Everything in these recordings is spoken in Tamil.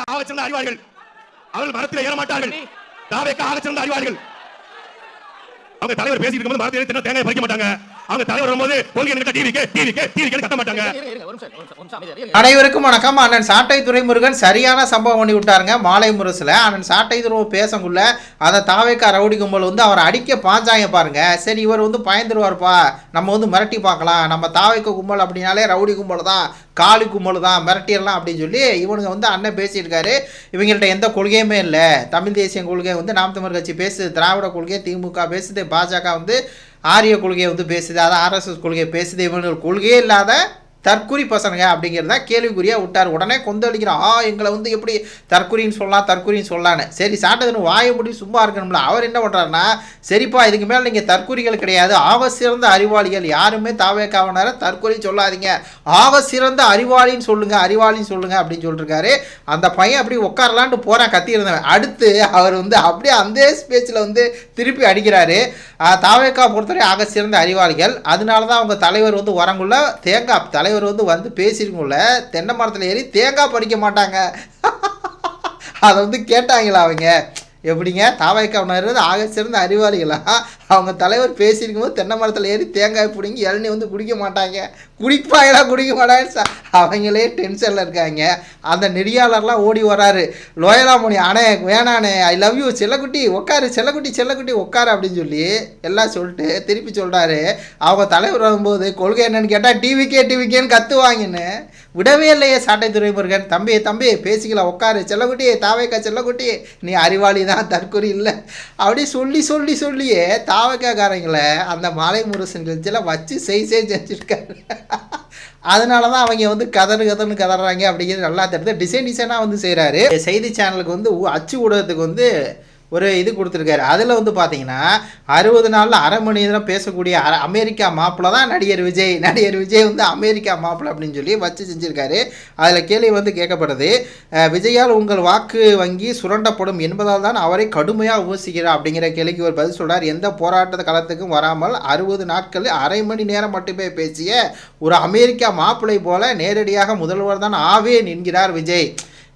ஆகச் சிறந்த அறிவாளிகள். அவர்கள் மரத்தில் ஏற மாட்டார்கள். தாவேக்கா ஆகச் சிறந்த அறிவாளிகள். அவங்க தலைவர் பேசிட்டு இருக்கும்போது மரத்தில் தேங்காய் பறிக்க மாட்டாங்க. அவங்க தலைவர் வரும்போது கொள்கை டிவிக்கு டிவிக்கு டிவிக்கு கத்த மாட்டாங்க. அனைவருக்கும் வணக்கம். அண்ணன் சாட்டை துரைமுருகன் சரியான சம்பவம் பண்ணி விட்டாருங்க மாலை முரசில். அண்ணன் சாட்டை துறை பேசக்குள்ள அந்த தாவேக்கா ரவுடி கும்பல் வந்து அவரை அடிக்க பாஞ்சாங்க பாருங்க. சரி இவர் வந்து பயந்துருவார்ப்பா. நம்ம வந்து மிரட்டி பார்க்கலாம். நம்ம தாவேக்க கும்பல் அப்படின்னாலே ரவுடி கும்பல் தான் காளி கும்பல் தான் மிரட்டிடலாம் அப்படின்னு சொல்லி இவனுங்க வந்து அண்ணன் பேசியிருக்காரு. இவங்கள்ட்ட எந்த கொள்கையுமே இல்லை. தமிழ் தேசிய கொள்கை வந்து நாம் தமிழ் கட்சி பேசுது திராவிட கொள்கை திமுக பேசுது பாஜக வந்து ஆரிய கொள்கையை வந்து பேசுது அதான் ஆர்எஸ்எஸ் கொள்கையை பேசுது. இவங்க கொள்கையே இல்லாத தற்குறி பசங்க அப்படிங்கிறத கேள்விக்குறியாக விட்டார். உடனே கொந்தளிக்கிறான் ஆ எங்களை வந்து எப்படி தற்குறின்னு சொல்லலாம் தற்குறின்னு சொல்லலான்னு. சரி சாட்டதுன்னு வாயை முடி சும்மா இருக்கணும்ல. அவர் என்ன பண்ணுறாருன்னா சரிப்பா இதுக்கு மேலே நீங்கள் தற்குறிகள் கிடையாது. ஆக சிறந்த அறிவாளிகள். யாருமே தாவேக்காவனார தற்குறி சொல்லாதீங்க. ஆக சிறந்த அறிவாளின்னு சொல்லுங்க அறிவாளின்னு சொல்லுங்க அப்படின்னு சொல்லிருக்காரு. அந்த பையன் அப்படி உட்காரலான்ட்டு போகிறான் கத்தி இருந்தவன் அடுத்து அவர் வந்து அப்படியே அந்த ஸ்பேஸில் வந்து திருப்பி அடிக்கிறாரு. தாவேக்கா பொறுத்தவரை ஆக சிறந்த அறிவாளிகள். அதனால தான் அவங்க தலைவர் வந்து வரங்குள்ள தேங்காய் தலைவர் வந்து வந்து பேசியிருக்குள்ள தென்னை மரத்தில் ஏறி தேங்காய் பறிக்க மாட்டாங்க. அதை வந்து கேட்டாங்களா அவங்க? எப்படிங்க? தாவாய்க்காவினர் ஆக சிறந்த அறிவாளிகளா? அவங்க தலைவர் பேசியிருக்கும் போது தென்னை மரத்தில் ஏறி தேங்காய் பிடிங்கி இளநீ வந்து குடிக்க மாட்டாங்க. குடிப்பாங்களா குடிக்க மாட்டாங்க அவங்களே டென்ஷனில் இருக்காங்க. அந்த நெறியாளர்லாம் ஓடி வராரு. லோயலாமணி அண்ணே வேணாண்ணே ஐ லவ் யூ செல்லக்குட்டி உட்காரு செல்லக்குட்டி செல்லக்குட்டி உட்காரு அப்படின்னு சொல்லி எல்லாம் சொல்லிட்டு திருப்பி சொல்கிறாரு அவங்க தலைவர் வரும்போது கொள்கை என்னன்னு கேட்டால் டிவிக்கே டிவிக்கேன்னு கத்துவாங்கன்னு. விடவே இல்லையே சாட்டை துறைமுருகன். தம்பி தம்பி பேசிக்கலாம் உட்காரு செல்லக்குட்டி தாவேக்கா செல்லக்குட்டி நீ அறிவாளி தான் தற்கொலை இல்லை. அப்படி சொல்லி சொல்லி சொல்லியே தாவைக்காக்காரங்களை அந்த மாலை முரசன் நிகழ்ச்சியில் வச்சு செய் செய் செஞ்சுருக்காரு. அதனால தான் அவங்க வந்து கதறு கதர்னு கதறாங்க அப்படிங்கிறது நல்லா தெரியுது. டிசைன் டிசைனாக வந்து செய்கிறாரு செய்தி சேனலுக்கு வந்து அச்சு ஊடகத்துக்கு வந்து ஒரு இது கொடுத்துருக்காரு. அதில் வந்து பார்த்தீங்கன்னா அறுபது நாளில் அரை மணி நேரம் பேசக்கூடிய அமெரிக்கா மாப்பிள்ள தான் நடிகர் விஜய். நடிகர் விஜய் வந்து அமெரிக்கா மாப்பிள்ள அப்படின்னு சொல்லி வச்சு செஞ்சுருக்காரு. அதில் கேள்வி வந்து கேட்கப்படுது. விஜயால் உங்கள் வாக்கு வங்கி சுரண்டப்படும் என்பதால் தான் அவரை கடுமையாக விமர்சிக்கிறார் அப்படிங்கிற கேள்விக்கு ஒரு பதில் சொல்கிறார் எந்த போராட்ட களத்துக்கும் வராமல் அறுபது நாட்கள் அரை மணி நேரம் மட்டுமே பேசிய ஒரு அமெரிக்கா மாப்பிள்ளை போல நேரடியாக முதல்வர் தான் ஆவேன் என்கிறார் விஜய்.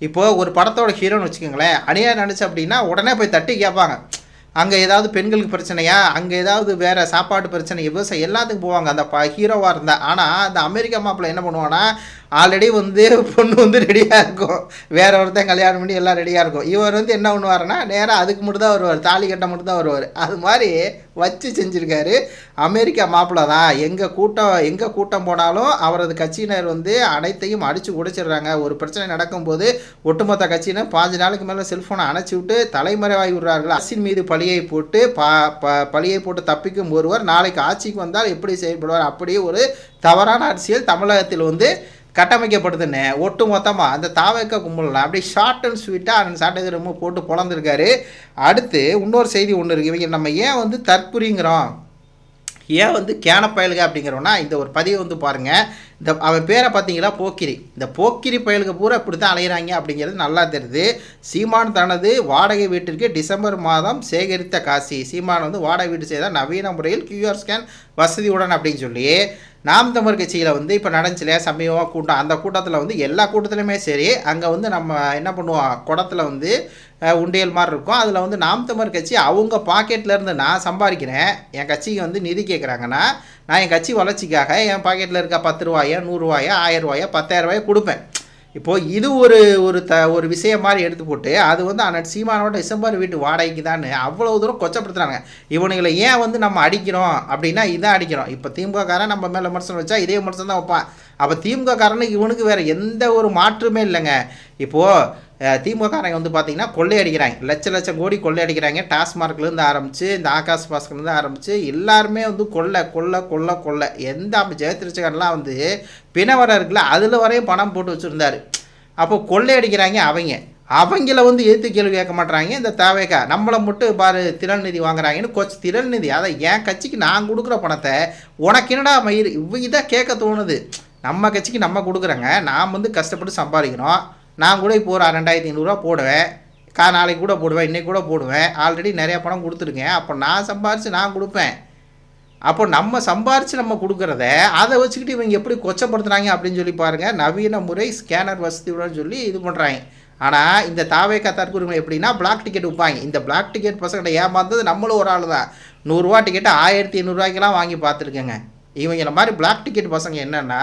இப்போது ஒரு படத்தோட ஹீரோன்னு வச்சுக்கோங்களேன் அணியாக நினச்சி அப்படின்னா உடனே போய் தட்டி கேட்பாங்க. அங்கே ஏதாவது பெண்களுக்கு பிரச்சனையா? அங்கே ஏதாவது வேறு சாப்பாடு பிரச்சனை விவசாயம் எல்லாத்துக்கும் போவாங்க. அந்த ப ஹீரோவாக இருந்தால் ஆனால் அந்த அமெரிக்கா மாப்பிள்ள என்ன பண்ணுவான்னா ஆல்ரெடி வந்து பொண்ணு வந்து ரெடியாக இருக்கும். வேற ஒருத்தன் கல்யாணம் பண்ணி எல்லாம் ரெடியாக இருக்கும். இவர் வந்து என்ன பண்ணுவாருன்னா நேராக அதுக்கு மட்டும் தான் வருவார். தாலி கட்ட மட்டும் தான் வருவார். அது மாதிரி வச்சு செஞ்சுருக்காரு. அமெரிக்கா மாப்பிள்ள தான். எங்கள் கூட்டம் எங்கே கூட்டம் போனாலும் அவரது கட்சியினர் வந்து அனைத்தையும் அடித்து உடைச்சிடுறாங்க. ஒரு பிரச்சனை நடக்கும்போது ஒட்டுமொத்த கட்சியினர் பாஞ்சு நாளுக்கு மேலே செல்ஃபோனை அணைச்சி விட்டு தலைமறைவாகி விடுறார்கள். அரசின் மீது பழியை போட்டு ப ப பழியை போட்டு தப்பிக்கும் ஒருவர் நாளைக்கு ஆட்சிக்கு வந்தால் எப்படி செயல்படுவார்? அப்படியே ஒரு தவறான அரசியல் தமிழகத்தில் வந்து கட்டமைக்கப்படுதுன்னு ஒட்டு மொத்தமாக அந்த தாவக்க கும்பலில் அப்படியே ஷார்ட் அண்ட் ஸ்வீட்டாக அந்த சாட்டை ரொம்ப போட்டு பொழந்திருக்காரு அடுத்து இன்னொரு செய்தி ஒன்று இருக்குது இவங்க நம்ம ஏன் வந்து தற்குறிங்கிறோம்? ஏன் வந்து கேன பயலுக அப்படிங்கிறோன்னா இந்த ஒரு பதிவை வந்து பாருங்கள் இந்த அவன் பேரை பார்த்தீங்களா? போக்கிரி. இந்த போக்கிரி பயலுக்கு பூரா இப்படி தான் அலையிறாங்க அப்படிங்கிறது நல்லா தெரியுது. சீமான் தனது வாடகை வீட்டிற்கு டிசம்பர் மாதம் சேகரித்த காசி. சீமான் வந்து வாடகை வீட்டு செய்தால் நவீன முறையில் கியூஆர் ஸ்கேன் வசதியுடன் அப்படின்னு சொல்லி. நாம் தமிழ் கட்சியில் வந்து இப்போ நடந்துச்சுலையா சமீபமாக கூட்டம் அந்த கூட்டத்தில் வந்து எல்லா கூட்டத்துலையுமே சரி அங்கே வந்து நம்ம என்ன பண்ணுவோம் குடத்தில் வந்து உண்டியல் மாதிரி இருக்கும். அதில் வந்து நாம் தமிழ் கட்சி அவங்க பாக்கெட்ல இருந்து நான் சம்பாதிக்கிறேன் என் கட்சிக்கு வந்து நிதி கேட்குறாங்கன்னா நான் என் கட்சி வளர்ச்சிக்காக என் பாக்கெட்டில் இருக்க பத்து ரூபாயோ நூறுரூவாயோ ஆயிரம் ரூபாயோ பத்தாயிரம் ரூபாயோ கொடுப்பேன். இப்போது இது ஒரு ஒரு த ஒரு விஷயம் மாதிரி எடுத்து போட்டு அது வந்து அண்ணன் சீமானோட டிசம்பர் வீட்டு வாடகைக்கு தான் அவ்வளோ தூரம் கொச்சப்படுத்துகிறாங்க இவனுங்களை ஏன் வந்து நம்ம அடிக்கிறோம்? அப்படின்னா இதான் அடிக்கிறோம். இப்போ திமுககாரன் நம்ம மேலே விமர்சனம் வச்சா இதே விமர்சனம் தான் வைப்பான். அப்போ திமுககாரனுக்கு இவனுக்கு வேறு எந்த ஒரு மாற்றுமே இல்லைங்க. இப்போது திமுக திமுககாரங்க வந்து பார்த்தீங்கன்னா கொள்ளையடிக்கிறாங்க. லட்ச லட்சம் கோடி கொள்ளையடிக்கிறாங்க. டாஸ்மார்க்லேருந்து ஆரம்பித்து இந்த ஆகாஷ் பாஸ்கர்லேருந்து ஆரம்பித்து எல்லாருமே வந்து கொள்ளை கொள்ளை கொள்ளை கொள்ளை. எந்த அப்போ ஜெயதிருச்சகர்லாம் வந்து பிணவரம் இருக்குல்ல அதில் வரையும் பணம் போட்டு வச்சுருந்தார். அப்போ கொள்ளையடிக்கிறாங்க அவங்க. அவங்கள வந்து எதிர்த்து கேள்வி கேட்க மாட்டுறாங்க இந்த தேவைக்கா நம்மளை மட்டும் பாரு திரள் நிதி வாங்குறாங்கன்னு கொச்சு திறன் நிதி. அதை என் கட்சிக்கு நான் கொடுக்குற பணத்தை உனக்கு என்னடா மயிர் இவங்க தான் கேட்க தோணுது. நம்ம கட்சிக்கு நம்ம கொடுக்குறோங்க. நாம் வந்து கஷ்டப்பட்டு சம்பாதிக்கிறோம். நான் கூட இப்போ ஒரு ரெண்டாயிரத்தி ஐநூறுரூவா போடுவேன். கா நாளைக்கு கூட போடுவேன் இன்றைக்கி கூட போடுவேன். ஆல்ரெடி நிறையா பணம் கொடுத்துருக்கேன். அப்போ நான் சம்பாரித்து நான் கொடுப்பேன். அப்போ நம்ம சம்பாரித்து நம்ம கொடுக்குறத அதை வச்சுக்கிட்டு இவங்க எப்படி கொச்சப்படுத்துகிறாங்க அப்படின்னு சொல்லி பாருங்கள் நவீன முறை ஸ்கேனர் வசதியுடன் சொல்லி இது பண்ணுறாங்க ஆனால் இந்த தாவேக்கா தற்கொலை எப்படின்னா பிளாக் டிக்கெட் விற்பாங்க இந்த பிளாக் டிக்கெட் பசங்களை ஏமாந்தது நம்மளும் ஒரு ஆள் தான் நூறுரூவா டிக்கெட்டு ஆயிரத்தி ஐநூறுரூவாய்க்கெல்லாம் வாங்கி பார்த்துருக்கேங்க. இவங்கள மாதிரி பிளாக் டிக்கெட் பசங்க என்னென்னா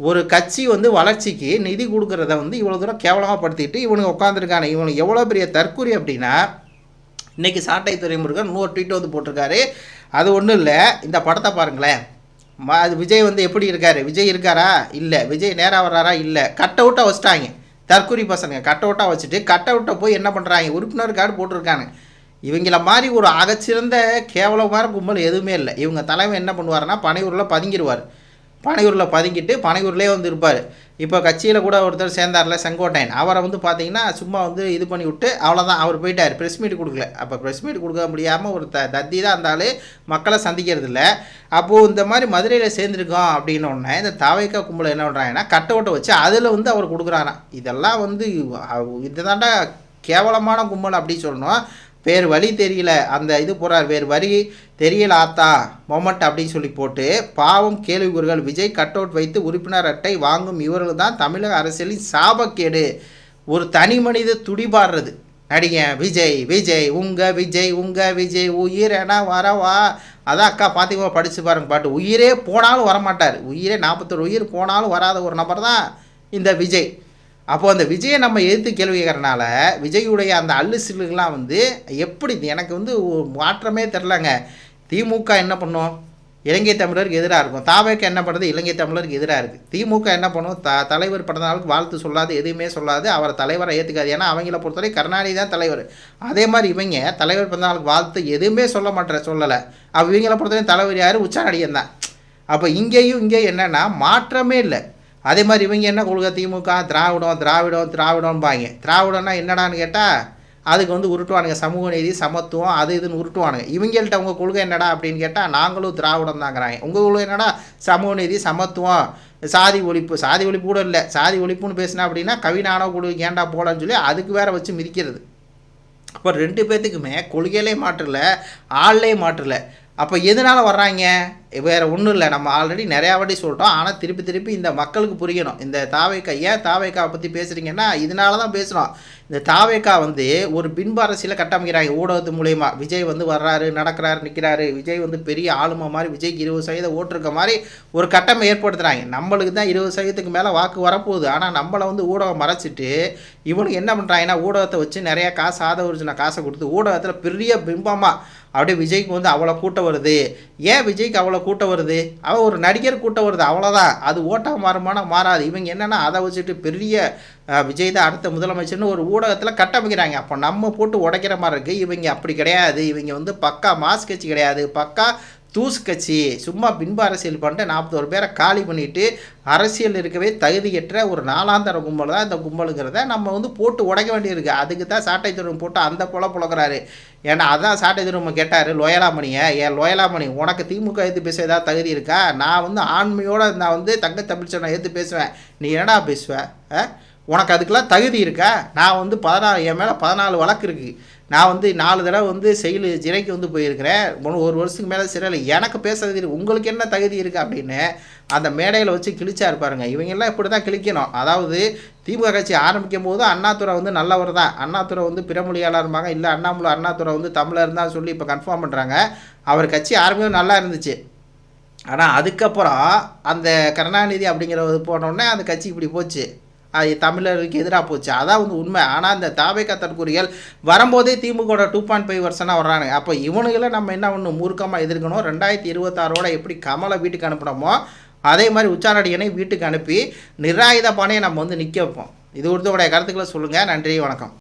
ஒரு கட்சி வந்து வளர்ச்சிக்கு நிதி கொடுக்குறத வந்து இவ்வளோ தூரம் கேவலமாக படுத்திட்டு இவனுங்க உட்காந்துருக்கானே இவனுக்கு எவ்வளோ பெரிய தற்கொலை அப்படின்னா இன்றைக்கி சாட்டை துறைமுருகன் இன்னொரு ட்வீட் வந்து போட்டிருக்காரு. அது ஒன்றும் இல்லை. இந்த படத்தை பாருங்களேன். அது விஜய் வந்து எப்படி இருக்காரு? விஜய் இருக்காரா? இல்லை. விஜய் நேராக வர்றாரா? இல்லை. கட் அவுட்டாக வச்சுட்டாங்க. தற்கொலை பசங்க. கட் அவுட்டாக வச்சுட்டு கட் அவுட்டை போய் என்ன பண்ணுறாங்க உறுப்பினர் கார்டு போட்டிருக்காங்க. இவங்கள மாதிரி ஒரு அகச்சிறந்த கேவலமான கும்பல் எதுவுமே இல்லை. இவங்க தலைமை என்ன பண்ணுவார்னா பனையூரில் பதுங்கிடுவார் பனையூரில் பதுங்கிட்டு பனையூர்லேயே வந்து இருப்பார். இப்போ கட்சியில் கூட ஒருத்தர் சேர்ந்தார்ல செங்கோட்டையன். அவரை வந்து பார்த்தீங்கன்னா சும்மா வந்து இது பண்ணி விட்டு அவ்வளோதான் அவர் போயிட்டார். ப்ரெஸ் மீட் கொடுக்கல. அப்போ ப்ரெஸ் மீட் கொடுக்க முடியாமல் ஒரு த தத்தி தான் இருந்தாலும் மக்களை சந்திக்கிறது இல்லை. அப்போது இந்த மாதிரி மதுரையில் சேர்ந்துருக்கோம் அப்படின்னு இந்த தாவைக்கா கும்பல் என்ன பண்ணுறாங்கன்னா கட் அவுட்டை வச்சு அதில் வந்து அவர் கொடுக்குறாராம். இதெல்லாம் வந்து இதுதாண்டா கேவலமான கும்பல் அப்படின்னு சொல்லணும். வேறு வழி தெரியல. அந்த இது போகிறார் வேறு வரி தெரியல ஆத்தா மொமெண்ட் அப்படின்னு சொல்லி போட்டு பாவம் கேள்விக்குறிகள் விஜய் கட் அவுட் வைத்து உறுப்பினர் அட்டை வாங்கும் இவர்கள் தான் தமிழக அரசியலின் சாபக்கேடு. ஒரு தனி மனித துடிபாடுறது. நடிகன் விஜய் விஜய் உங்கள் விஜய் உங்கள் விஜய் உயிர் உயிரென வரவா? அதான் அக்கா பாத்திமா படித்து பாருங்க பாட்டு. உயிரே போனாலும் வரமாட்டார். உயிரே நாற்பத்தொரு உயிர் போனாலும் வராத ஒரு நபர் தான் இந்த விஜய். அப்போ அந்த விஜயை நம்ம எதிர்த்து கேள்வி கேட்கறனால விஜயுடைய அந்த அல்லு சில்லுகள்லாம் வந்து எப்படி எனக்கு வந்து மாற்றமே தெரிலங்க. திமுக என்ன பண்ணும்? இலங்கை தமிழருக்கு எதிராக இருக்கும். தாவேக்க என்ன பண்ணுறது இலங்கை தமிழருக்கு எதிராக இருக்குது திமுக என்ன பண்ணும்? த தலைவர் பிறந்த நாளுக்கு வாழ்த்து சொல்லாது எதுவுமே சொல்லாது. அவரை தலைவரை ஏற்றுக்காது ஏன்னா அவங்கள பொறுத்தவரை கருணாநிதி தான் தலைவர். அதே மாதிரி இவங்க தலைவர் பிறந்த நாளுக்கு வாழ்த்து எதுவுமே சொல்ல மாட்டேற சொல்லலை. அப்போ இவங்கள பொறுத்தவரை தலைவர் யார்? உச்சாநடிகன் தான். அப்போ இங்கேயும் இங்கேயும் என்னென்னா மாற்றமே இல்லை. அதே மாதிரி இவங்க என்ன கொள்கை? திமுக திராவிடம் திராவிடம் திராவிடம்பாங்க. திராவிடம்னா என்னடான்னு கேட்டால் அதுக்கு வந்து உருட்டுவானுங்க. சமூக நீதி சமத்துவம் அது இதுன்னு உருட்டுவானுங்க. இவங்கள்ட்ட உங்கள் கொள்கை என்னடா அப்படின்னு கேட்டால் நாங்களும் திராவிடம் தாங்கிறாங்க உங்கள் கொள்கை என்னடா? சமூக நீதி சமத்துவம் சாதி ஒழிப்பு. சாதி ஒழிப்பு கூட இல்லை. சாதி ஒழிப்புன்னு பேசினா அப்படின்னா கவினானோ கொடு ஏண்டா போலான்னு சொல்லி அதுக்கு வேற வச்சு மிதிக்கிறது. அப்போ ரெண்டு பேர்த்துக்குமே கொள்கையிலே மாற்றல ஆள்லேயே மாற்றல அப்போ எதனால வர்றாங்க? வேறு ஒன்றும் இல்லை. நம்ம ஆல்ரெடி நிறையா வாட்டி சொல்லிட்டோம் ஆனால் திருப்பி திருப்பி இந்த மக்களுக்கு புரியணும். இந்த தாவேக்கா ஏன் தாவேக்காவை பற்றி பேசுகிறீங்கன்னா இதனால தான் பேசுகிறோம் இந்த தாவேக்கா வந்து ஒரு பின்பு அரசியலை கட்டமைக்கிறாங்க. ஊடகத்து மூலயமா. விஜய் வந்து வர்றாரு நடக்கிறாரு நிற்கிறாரு விஜய் வந்து பெரிய ஆளுமை மாதிரி விஜய்க்கு இருபது சதவீதம் ஓட்டிருக்க மாதிரி ஒரு கட்டமை ஏற்படுத்துகிறாங்க நம்மளுக்கு தான் இருபது சதவீதத்துக்கு மேலே வாக்கு வரப்போகுது. ஆனால் நம்மளை வந்து ஊடகம் மறைச்சிட்டு இவனுக்கு என்ன பண்ணுறாங்கன்னா ஊடகத்தை வச்சு நிறையா காசு ஆதவரிச்சின காசை கொடுத்து ஊடகத்தில் பெரிய பிம்பமாக அப்படியே விஜய்க்கு வந்து அவ்வளோ கூட்டம் வருது. ஏன் விஜய்க்கு அவ்வளோ கூட்டம் வருது? அவன் ஒரு நடிகர் கூட்டம் வருது அவ்வளோதான் அது ஓட்டாக மாறுமானா மாறாது. இவங்க என்னென்னா அதை வச்சுட்டு பெரிய விஜய் தான் அடுத்த முதலமைச்சர்னு ஒரு ஊடகத்தில் கட்டமைக்கிறாங்க. அப்போ நம்ம போட்டு உடைக்கிற மாதிரி இருக்குது இவங்க அப்படி கிடையாது. இவங்க வந்து பக்கா மாஸ் கட்சி கிடையாது. பக்கா தூசு கட்சி சும்மா பின்பு அரசியல் பண்ணிட்டு நாற்பத்தோரு பேரை காலி பண்ணிட்டு அரசியல் இருக்கவே தகுதியற்ற ஒரு நாலாந்தர கும்பல் தான் இந்த கும்பலுங்கிறத நம்ம வந்து போட்டு உடைக்க வேண்டியிருக்கு. அதுக்கு தான் சாட்டை துருவம் போட்டு அந்த புல புழக்கிறாரு. ஏன்னா அதான் சாட்டை துருவம் கேட்டார் லோயலாமணியை. ஏன் லோயலாமணி உனக்கு திமுக எடுத்து பேச ஏதாவது தகுதி இருக்கா? நான் வந்து ஆண்மையோடு நான் வந்து தங்க தமிழ்ச்சனை எடுத்து பேசுவேன். நீ என்னடா பேசுவ? உனக்கு அதுக்கெல்லாம் தகுதி இருக்கா? நான் வந்து பதினாறு என் மேலே பதினாலு வழக்கு இருக்குது நான் வந்து நாலு தடவை வந்து செயல் சிறைக்கு வந்து போயிருக்கிறேன். ஒரு- ஒரு வருஷத்துக்கு மேலே சிறையில் எனக்கு பேச தகுதி உங்களுக்கு என்ன தகுதி இருக்குது அப்படின்னு அந்த மேடையில் வச்சு கிழிச்சா இருப்பாருங்க இவங்கெல்லாம் இப்படி தான் கிழிக்கணும். அதாவது திமுக கட்சி ஆரம்பிக்கும் போது அண்ணாதுரை வந்து நல்லவர் தான். அண்ணாதுரை வந்து பிறமொழியாளருமாங்க இல்லை அண்ணாமலை அண்ணாதுரை வந்து தமிழர் தான் சொல்லி இப்போ கன்ஃபார்ம் பண்ணுறாங்க அவர் கட்சி ஆரம்பிக்கும் நல்லா இருந்துச்சு. ஆனால் அதுக்கப்புறம் அந்த கருணாநிதி அப்படிங்கிற போனோடனே அந்த கட்சி இப்படி போச்சு. அது தமிழருக்கு எதிராக போச்சு. அதான் வந்து உண்மை. ஆனால் இந்த தாவேக்கா கத்தற்குரியல் வரும்போதே திமுக டூ பாயிண்ட் ஃபைவ் வருஷனாக வர்றாங்க அப்போ இவனுங்களை நம்ம என்ன ஒன்று மூர்க்கமாக எதிர்க்கணும்? ரெண்டாயிரத்தி இருபத்தாறோட எப்படி கமலை வீட்டுக்கு அனுப்பினோமோ அதே மாதிரி உச்சாரடியனை வீட்டுக்கு அனுப்பி நிராயுத பானையை நம்ம வந்து நிற்க வைப்போம். இது உடைய கருத்துக்களை சொல்லுங்கள் நன்றி வணக்கம்.